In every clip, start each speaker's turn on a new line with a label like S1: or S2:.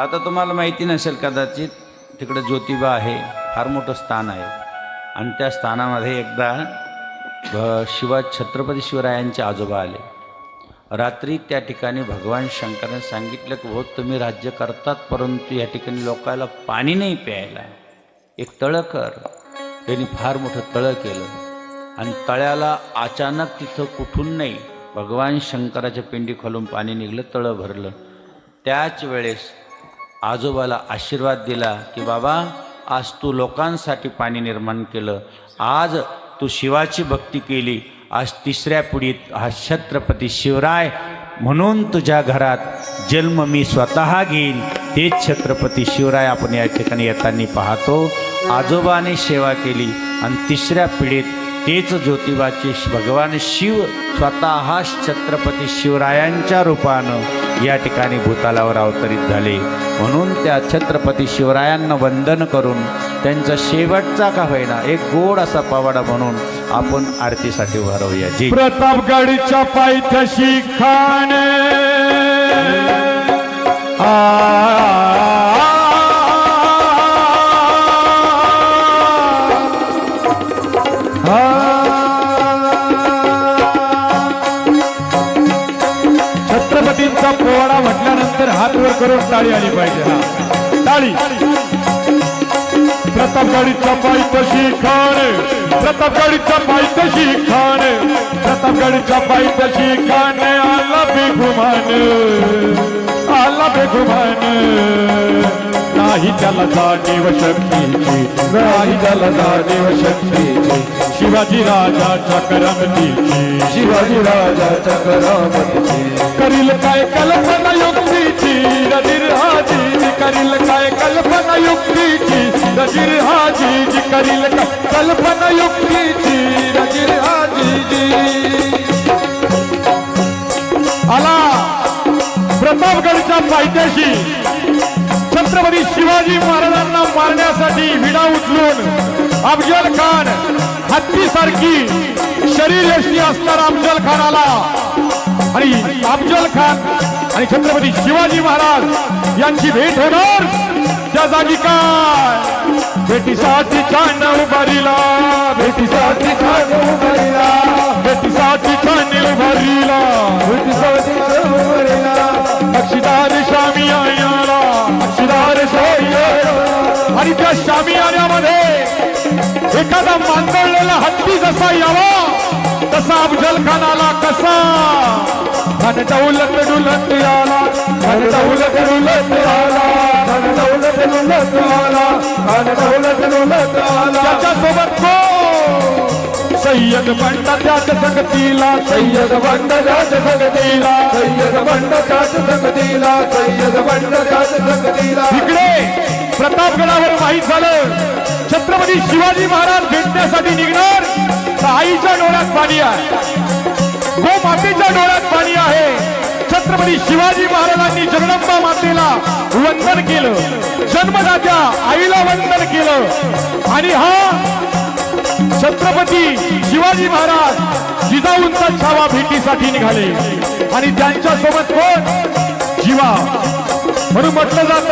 S1: आता तुम्हाला माहिती नसेल कदाचित तिकडं ज्योतिबा आहे फार मोठं स्थान आहे. आणि त्या स्थानामध्ये एकदा शिवा छत्रपती शिवरायांचे आजोबा आले. रात्री त्या ठिकाणी भगवान शंकराने सांगितलं की हो तुम्ही राज्य करतात परंतु या ठिकाणी लोकांना पाणी नाही प्यायला. एक तळं कर. त्यांनी फार मोठं तळं केलं. आणि तळ्याला अचानक तिथं कुठून नाही भगवान शंकराच्या पिंडी खालून पाणी निघलं तळं भरलं. त्याच वेळेस आजोबाला आशीर्वाद दिला की बाबा आज तू लोकांसाठी पाणी निर्माण केलं. आज तू शिवाची भक्ती केली. आज तिसऱ्या पिढीत हा छत्रपती शिवराय म्हणून तुझ्या घरात जन्म मी स्वतः घेईन. तेच छत्रपती शिवराय आपण या ठिकाणी येताना पाहतो. आजोबाने सेवा केली आणि तिसऱ्या पिढीत तेच ज्योतिबाचे भगवान शिव स्वतः छत्रपती शिवरायांच्या रूपानं या ठिकाणी भूतालावर अवतरित झाले. म्हणून त्या छत्रपती शिवरायांना वंदन करून त्यांचा शेवटचा का होईना एक गोड असा पवाडा म्हणून आपण आरतीसाठी उभा जी
S2: प्रतापगडच्या पायथ्याशी खान करून टाळी आली पाहिजे हा. टाळी. खाण पायथ्याशी खान तशी खाण. खान प्रतापगडीचा तशी खाण. आला बेगुमान आला बेगुमान नाही त्याला जाणीव शक्तीची. नाही त्याला जाणीव शक्तीची. शिवाजी राजाच्या करमतीची
S3: शिवाजी राजाच्या करामतीची
S2: करील काय कल्पना युक्तीची? रजीर हाजी करील काय कल्पना युक्तीची? रजीर हाजी करील कल्पना युक्तीची? रजीर हाजी आला प्रतापगडच्या पायथ्याशी छत्रपती शिवाजी महाराजांना मारण्यासाठी विडा उचलून अफजल खान हत्तीसारखी शरीर यष्टी असणारा अफजल खानाला. आणि अफजल खान आणि छत्रपती शिवाजी महाराज यांची भेट होणार. त्या जागी काय? भेटीसाठी छान उभारीला भेटीसाठी छान उभारीला भेटीसाठी छान उभारीला भेटीसाठी छान उभारीला बक्षीदार शामी आयाला बक्षीदार शामी आणि त्या शामी आल्यामध्ये एखादा मांदळ हत्ती जसा यावा तसा अफजल खानाला कसा? धन दौलत डुलत आला धन दौलत डुलत आला धन दौलत डुलत आला धन दौलत डुलत आला. त्याच्यासोबत कोण? सय्यद बंड त्याच संगतीला
S3: सय्यद बंड त्याच संगतीला सय्यद बंड त्याच संगतीला सय्यद बंड त्याच संगतीला.
S2: इकडे प्रतापगडावर माहीत झालं छत्रपती शिवाजी महाराज भेटण्यासाठी पाणी आहे. गो मातेच्या डोळ्यात पाणी आहे. छत्रपती शिवाजी महाराजांनी जगदंबा मातेला वंदन केलं. जन्मदात्या आईला वंदन केलं. आणि हा छत्रपती शिवाजी महाराज जिजाऊंचा छावा भेटीसाठी निघाले. आणि त्यांच्यासोबत कोण? जीवा. म्हणून म्हटलं जात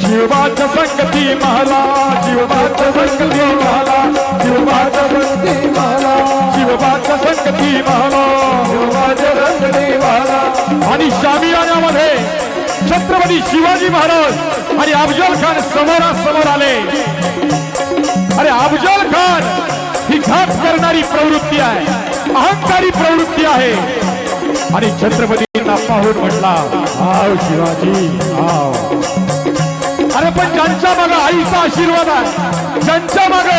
S2: जीवाच्या संगती महाला जीवाच्या संगती महाला जीवाच्या संगती महाला आणि जामियान्यामध्ये छत्रपती शिवाजी महाराज आणि अफजल खान समोरासमोर आले. अरे अफजल खान ही घात करणारी प्रवृत्ती आहे अहंकारी प्रवृत्ती आहे. आणि छत्रपतींना पाहून म्हटला आव शिवाजी आव अरे पण ज्यांच्या माग आईचा आशीर्वाद आहे ज्यांच्या माग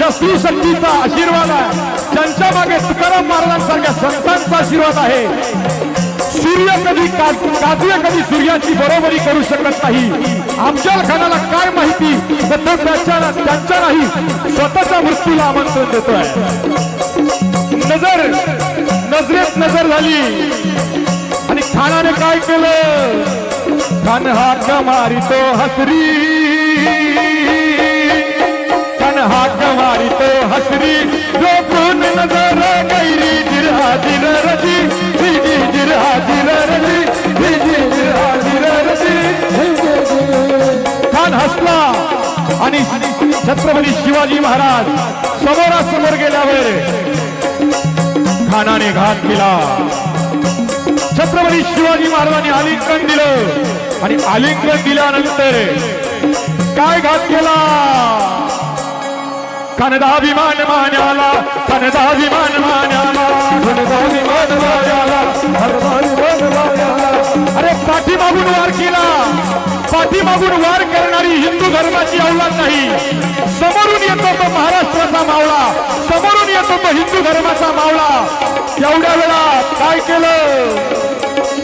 S2: या स्त्रीशक्तीचा आशीर्वाद आहे ज्यांच्या मागे तुकाराम महाराजांसारख्या संतांचा आशीर्वाद आहे सूर्य कधी काज- कधी सूर्याची बरोबरी करू शकत नाही. आमच्या खानाला काय माहिती? तर त्यांच्या नाही स्वतःच्या मृत्यूला आमंत्रण देतोय. नजर नजरेत नजर झाली. आणि खानाने काय केलं? खान हाक मारितो हसरी. खान हाक मारितो हसरी. नजर गैरी दिरा दिर रजी हसला आणि छत्रपती शिवाजी महाराज समोरासमोर गेल्यावर खानाने घात केला. छत्रपती शिवाजी महाराजांनी आलिंगन दिलं आणि आलिंगन दिल्यानंतर काय घात केला? कनदाभिमान मान्याला कनदाभिमान मान्याला पाठीमागून वार केला. पाठीमागून वार करणारी हिंदू धर्माची औलाद नाही. समोरून येतो तो महाराष्ट्राचा मावळा. समोरून येतो तो हिंदू धर्माचा मावळा. एवढ्या वेळा काय केलं?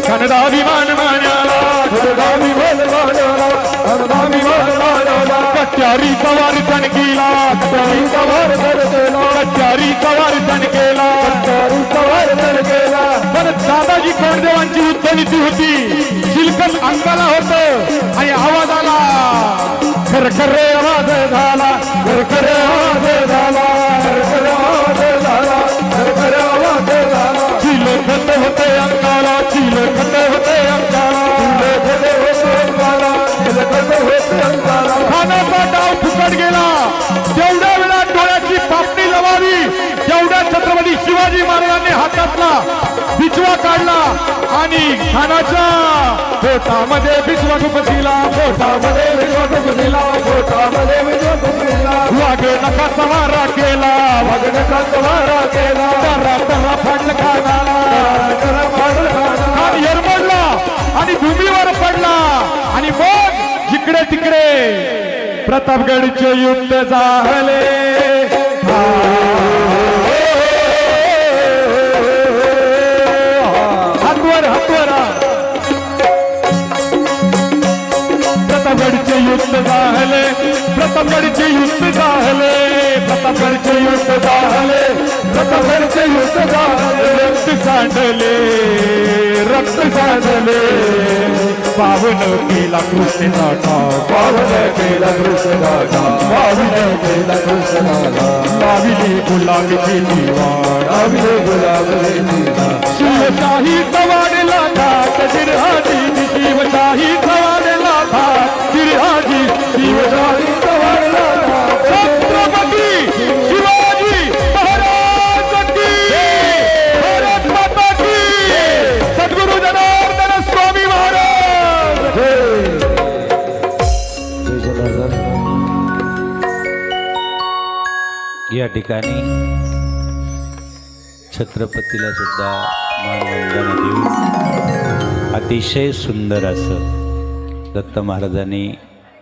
S2: कनदाभिमान मान्याला
S3: धनधाभिमान मायाला धनधाभिमान मायाला
S2: कट्यारीचा वार तण केला
S3: कट्यारी कवार तन केला
S2: कट्यारी कवार तन केला
S3: कट्यारी कवार तन केला
S2: दादाजी कोंडदेवांची उद्धनीती होती. चिलकत अंगाला होत आणि आवाज आला. खरखरे आवाज झाला
S3: खरखरे आवाज झाला खरखरे आवाज झाला खरखरे आवाज झाला.
S2: चिलखत होते अंगाला चिलखत होते अंगाला.
S3: चिलखत होते अंगाला चिलखत होते अंगाला.
S2: खानाचा डाव फुकट गेला. तेवढ्या वेळा डोळ्याची पापणी लवावी तेवढ्या छत्रपती शिवाजी महाराजांनी हातातला बिचवा काढला आणि खानाच्या पोटामध्ये बिचवा घुपसिला पोटामध्ये
S3: पोटामध्ये विश्वास पोटामध्ये विश्वास दिला
S2: वाघ नका सवारा केला
S3: वाघ नका सवारा केला.
S2: तरा तरा फाडलं खानाला
S3: करा पाडल खाना
S2: खान यरमडला आणि भूमीवर पडला. आणि मग जिकडे तिकडे प्रतापगडचे युद्ध झाले. प्रतापगडचे युद्ध झाले प्रतापगडचे युद्ध झाले प्रतापगडचे युद्ध झाले. रक्त सांडले रक्त सांडले. पावन केला कृष्ण दादा
S3: पावन केला कृष्ण दादा पावन केला कृष्ण दादा
S2: पाविले गुलाबीची दिवाण
S3: पाविले गुलाब दिला
S2: शिवशाही तवाडला का शिरहाजी
S1: या ठिकाणी छत्रपतीला सुद्धा मानवंदना देऊन अतिशय सुंदर असं दत्त महाराजांनी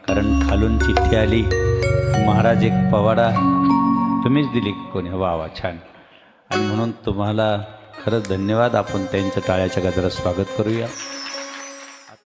S1: कारण खालून चिठ्ठी आली महाराज एक पवाडा तुम्हीच दिली कोणी? वा वा छान. आणि म्हणून तुम्हाला खरंच धन्यवाद. आपण त्यांचं टाळ्याच्या गजरात स्वागत करूया.